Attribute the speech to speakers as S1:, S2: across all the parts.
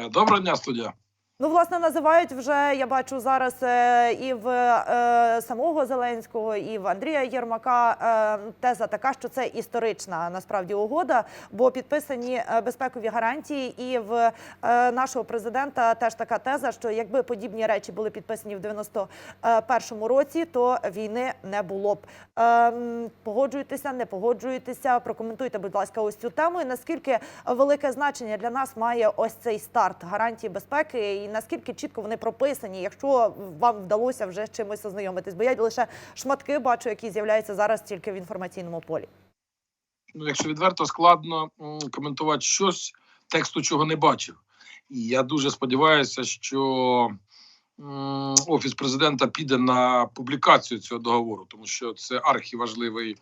S1: Е, Доброго дня, студія.
S2: Ну, власне, називають вже я бачу зараз е, і в е, самого Зеленського, і в Андрія Єрмака е, теза така, що це історична насправді угода, бо підписані е, безпекові гарантії, і в е, нашого президента теж така теза, що якби подібні речі були підписані в 91-му році, то війни не було б. Е, погоджуєтеся, не погоджуєтеся? Прокоментуйте, будь ласка, ось цю тему. І наскільки велике значення для нас має ось цей старт гарантії безпеки, і наскільки чітко вони прописані, якщо вам вдалося вже з чимось ознайомитись? Бо я лише шматки бачу, які з'являються зараз тільки в інформаційному полі.
S1: Ну, якщо відверто, складно коментувати щось, тексту чого не бачив. І я дуже сподіваюся, що офіс президента піде на публікацію цього договору, тому що це архіважливий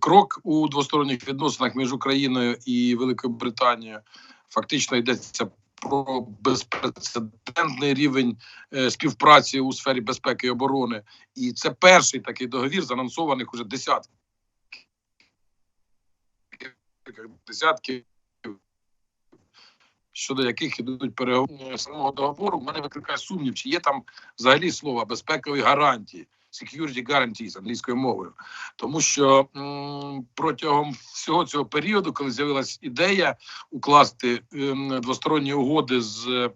S1: крок у двосторонніх відносинах між Україною і Великою Британією. Фактично йдеться про безпрецедентний рівень е, співпраці у сфері безпеки і оборони. І це перший такий договір, занонсованих уже десятки. Десятки, щодо яких ідуть переговори самого договору, в мене викликає сумнів, чи є там взагалі слово безпекові гарантії, security guarantees англійською мовою. Тому що протягом всього цього періоду, коли з'явилась ідея укласти ем, двосторонні угоди з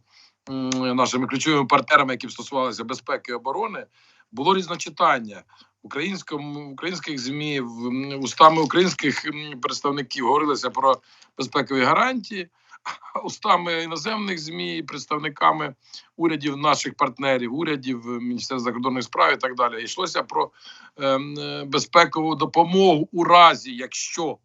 S1: нашими ключовими партнерами, які стосувалися безпеки і оборони, було різночитання українському українських змі в устами українських представників говорилося про безпекові гарантії, устами іноземних змі представниками урядів наших партнерів, урядів е, Міністерства закордонних справ і так далі. Йшлося про ем, е, безпекову допомогу у разі, якщо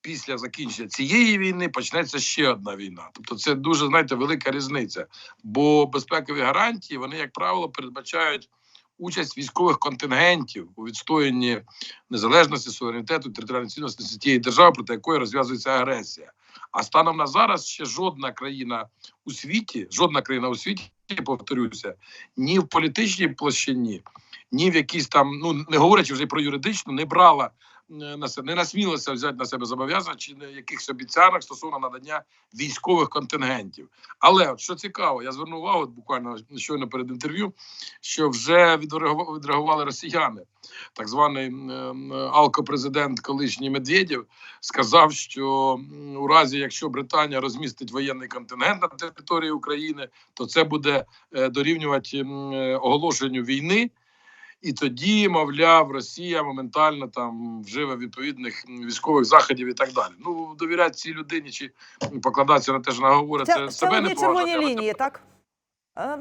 S1: після закінчення цієї війни почнеться ще одна війна. Тобто, це дуже знаєте велика різниця. Бо безпекові гарантії вони, як правило, передбачають участь військових контингентів у відстоянні незалежності, суверенітету, територіальної цінності тієї держави, проти якої розв'язується агресія. А станом на зараз ще жодна країна у світі, жодна країна у світі, повторюся, ні в політичній площині, ні в якійсь там, ну не говорячи вже про юридичну, не брала не насмілилася взяти на себе зобов'язань чи не якихось обіцянок стосовно надання військових контингентів. Але от що цікаво, я звернув увагу буквально щойно перед інтерв'ю, що вже відреагували, росіяни. Так званий алкопрезидент колишній Медведєв сказав, що у разі, якщо Британія розмістить воєнний контингент на території України, то це буде е, дорівнювати е, оголошенню війни. І тоді, мовляв, Росія моментально там вживе відповідних військових заходів і так далі. Ну довіряти цій людині чи покладатися на те, що вона говорить, це,
S2: Це,
S1: себе не
S2: червоні лінії, так?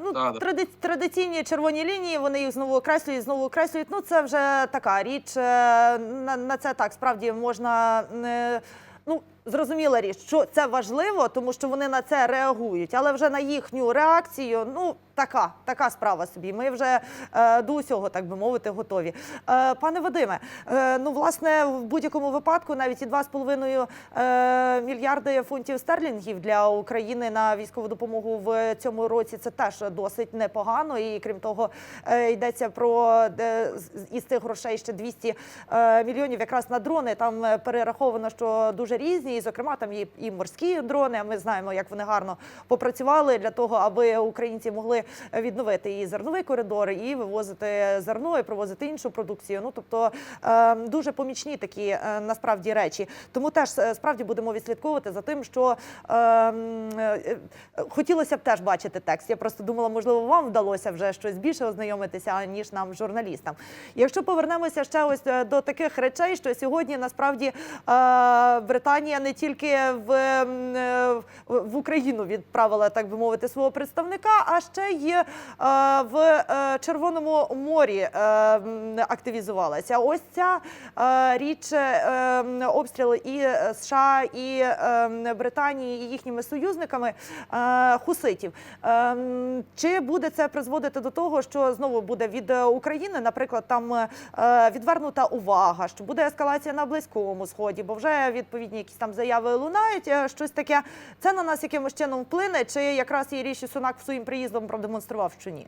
S2: Ну,
S1: Да, да.
S2: традиційні червоні лінії, вони їх знову окреслюють, знову окреслюють. Ну, це вже така річ. е, На, на це так справді можна. е, Ну, зрозуміла річ, що це важливо, тому що вони на це реагують, але вже на їхню реакцію, ну така, така справа собі. Ми вже е, до усього, так би мовити, готові. Е, пане Вадиме, е, ну власне в будь-якому випадку навіть і 2,5 е, мільярди фунтів стерлінгів для України на військову допомогу в цьому році це теж досить непогано. І крім того, е, йдеться про е, із цих грошей ще 200 е, мільйонів якраз на дрони. Там перераховано, що дуже різні, і зокрема там є і морські дрони. Ми знаємо, як вони гарно попрацювали для того, аби українці могли відновити і зерновий коридор, і вивозити зерно, і привозити іншу продукцію. Ну тобто е, дуже помічні такі е, насправді речі. Тому теж е, справді будемо відслідковувати за тим, що хотілося б теж бачити текст. Я просто думала, можливо, вам вдалося вже щось більше ознайомитися ніж нам, журналістам. Якщо повернемося ще ось до таких речей, що сьогодні насправді Британія не тільки в, е, в- в Україну відправила, так би мовити, свого представника, а ще й е, в е, Червоному морі активізувалася. Ось ця річ м, обстріли і США, і Британії, і їхніми союзниками хуситів. Чи буде це призводити до того, що знову буде від України, наприклад, там відвернута увага, що буде ескалація на близькому сході, бо вже відповідні якісь там заяви лунають, е, щось таке. Це на нас якимось чином вплине, чи якраз і Ріші Сунак своїм приїздом продемонстрував, що ні?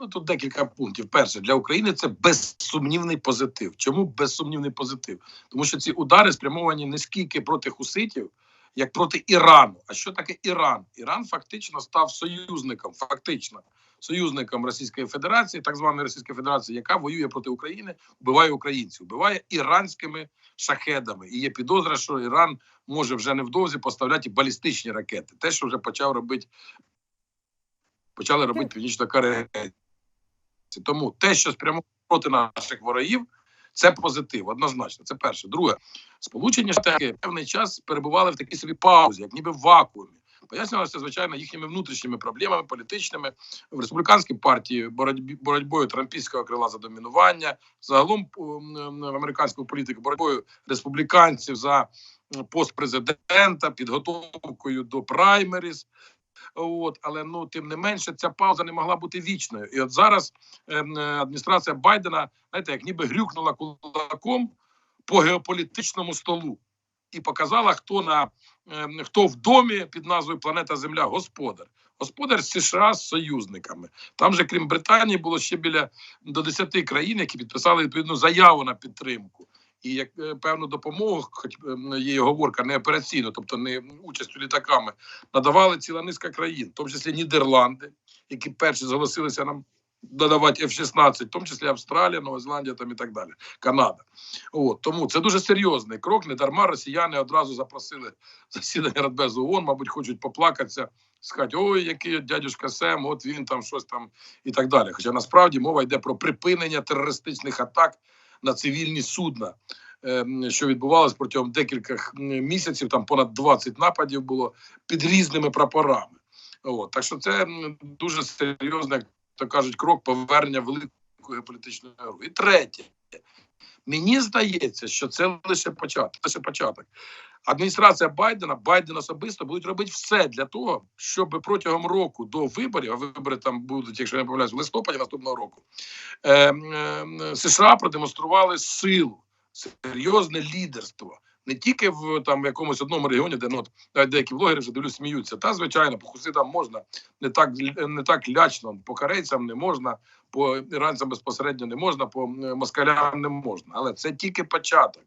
S1: Ну тут декілька пунктів. Перше для України це безсумнівний позитив. Чому безсумнівний позитив? Тому що ці удари спрямовані не скільки проти хуситів, як проти Ірану. А що таке Іран? Іран фактично став союзником, фактично союзником Російської Федерації, так званої Російської Федерації, яка воює проти України, вбиває українців, вбиває іранськими шахедами. І є підозра, що Іран може вже невдовзі поставляти балістичні ракети. Те, що вже почав робити, почали робити північно-корейці. Тому те, що спрямовано проти наших ворогів, це позитив, однозначно. Це перше. Друге, Сполучені Штати певний час перебували в такій собі паузі, як ніби в вакуумі. Пояснювалося, звичайно, їхніми внутрішніми проблемами політичними в республіканській партії боротьбі боротьбою трампійського крила за домінування, загалом в американську політику боротьбою республіканців за пост президента, підготовкою до праймеріз. От, але ну тим не менше, ця пауза не могла бути вічною. І от зараз ем, е, адміністрація Байдена, знаєте, як ніби грюкнула кулаком по геополітичному столу і показала, хто на ем, хто в домі під назвою Планета Земля господар. Господар США з союзниками. Там же, крім Британії, було ще біля до 10 країн, які підписали відповідну заяву на підтримку. І як е, певну допомогу, хоч ем, є говорка не операційно, тобто не участю літаками, надавали ціла низка країн, в тому числі Нідерланди, які перші зголосилися нам додавати F-16, в тому числі Австралія, Нова Зеландія там і так далі, Канада. От тому це дуже серйозний крок. Не дарма росіяни одразу запросили засідання Радбезу ООН, мабуть, хочуть поплакатися, сказати, ой, який дядюшка Сем, от він там щось там і так далі. Хоча насправді мова йде про припинення терористичних атак на цивільні судна. ем, Що відбувалось протягом декількох місяців, там понад 20 нападів було під різними прапорами. От так що це дуже серйозний, як то кажуть, крок повернення великої політичної гру. І третє, мені здається, що це лише початок. Лише початок. Адміністрація Байдена, Байден особисто будуть робити все для того, щоб протягом року до виборів, а вибори там будуть, якщо не помиляюсь, в листопаді наступного року, е, е, США продемонстрували силу, серйозне лідерство. Не тільки в там якомусь одному регіоні, де ну, навіть деякі блогери вже дивлюсь, сміються. Та звичайно, по хуситам можна не так не так лячно, по корейцям не можна, по іранцям безпосередньо не можна, по москалям не можна. Але це тільки початок.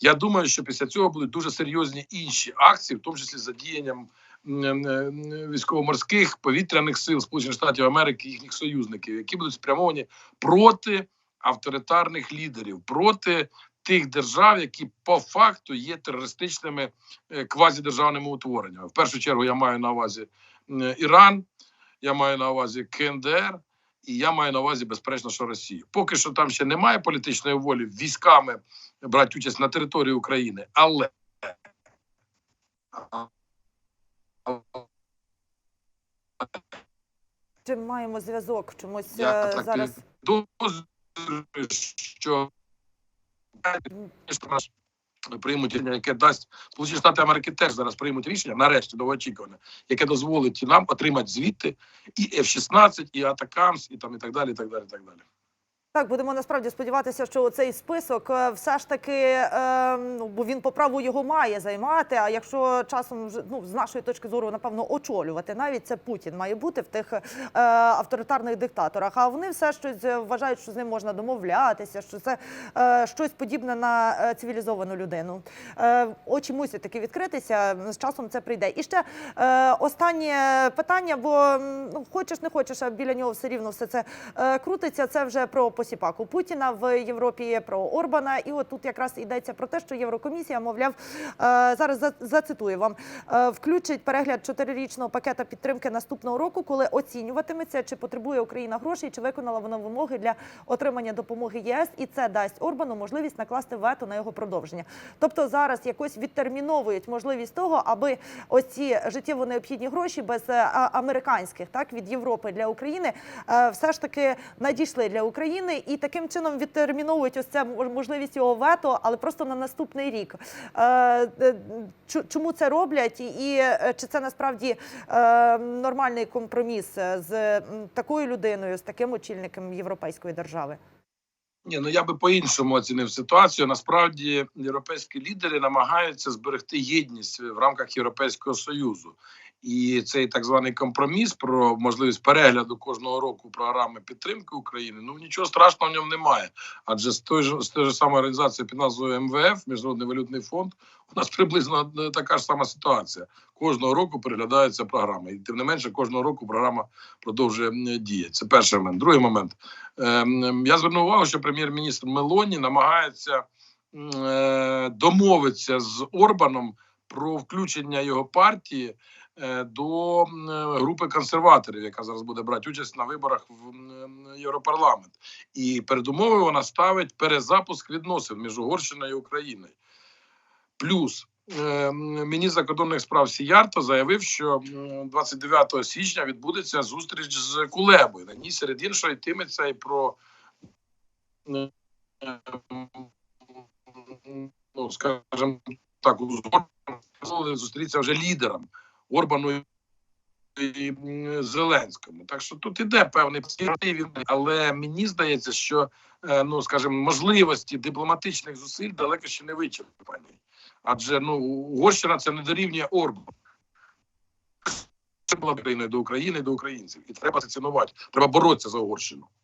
S1: Я думаю, що після цього будуть дуже серйозні інші акції, в тому числі з задіянням м, м, військово-морських повітряних сил Сполучених Штатів Америки, їхніх союзників, які будуть спрямовані проти авторитарних лідерів, проти тих держав, які по факту є терористичними е, квазідержавними утвореннями. В першу чергу я маю на увазі Іран, я маю на увазі КНДР. І я маю на увазі безперечно, що Росію. Поки що там ще немає політичної волі військами брати участь на території України, але
S2: Чи маємо зв'язок чомусь
S1: Я
S2: е,
S1: так
S2: зараз?
S1: підозрюю, що нас приймуть рішення, яке дасть Сполучені Штати Америки теж зараз приймуть рішення, нарешті довгоочікуване, яке дозволить нам отримати звідти і F-16, і Атакамс, і там і так далі, і так далі, і так далі.
S2: Так, будемо насправді сподіватися, що цей список е, все ж таки, е, ну, бо він по праву його має займати. А якщо часом вже ну з нашої точки зору, напевно, очолювати, навіть це Путін має бути в тих е, авторитарних диктаторах. А вони все щось вважають, що з ним можна домовлятися, що це щось подібне на цивілізовану людину. Очі мусять таки відкритися. З часом це прийде. І ще останнє питання, бо ну хочеш не хочеш, а біля нього все рівно все це крутиться. Це вже про посіпаку Путіна в Європі, про Орбана. І от тут якраз йдеться про те, що Єврокомісія, мовляв, е, зараз за- зацитую вам, е, включить перегляд чотирирічного пакета підтримки наступного року, коли оцінюватиметься, чи потребує Україна грошей, чи виконала вона вимоги для отримання допомоги ЄС, і це дасть Орбану можливість накласти вето на його продовження. Тобто зараз якось відтерміновують можливість того, аби ось ці життєво необхідні гроші без е, американських, так від Європи для України, все ж таки надійшли для України, і таким чином відтерміновують ось це мож- можливість його вето, але просто на наступний рік. Е, е, Чому це роблять, і- е, чи це насправді нормальний компроміс з такою людиною, з таким очільником європейської держави?
S1: Ні, ну я би по-іншому оцінив ситуацію. Насправді європейські лідери намагаються зберегти єдність в рамках Європейського союзу. І цей так званий компроміс про можливість перегляду кожного року програми підтримки України. Ну нічого страшного в ньому немає. Адже з той ж з тої ж самої організації під назвою МВФ, Міжнародний валютний фонд, у нас приблизно е, така ж сама ситуація. Кожного року переглядається програма, і тим не менше, кожного року програма продовжує діяти. Це перший момент. Другий момент. Ем, я звернув увагу, що прем'єр-міністр Мелоні намагається е, домовитися з Орбаном про включення його партії до е, групи консерваторів, яка зараз буде брати участь на виборах в м, Європарламент. І передумовою вона ставить перезапуск відносин між Угорщиною і Україною. Плюс е, міністр закордонних справ Сіярто заявив, що 29 січня відбудеться зустріч з Кулебою. На ній серед іншого йтиметься і про е, ну, скажімо так, узгоджено зустрітися вже лідерам Орбану і Зеленському. Так що тут іде певний позитив, але мені здається, що е, ну скажімо, можливості дипломатичних зусиль далеко ще не вичерпані. Адже ну Угорщина це не дорівнює Орбану. Це була країною до України, до українців, і треба це цінувати. Треба боротися за Угорщину.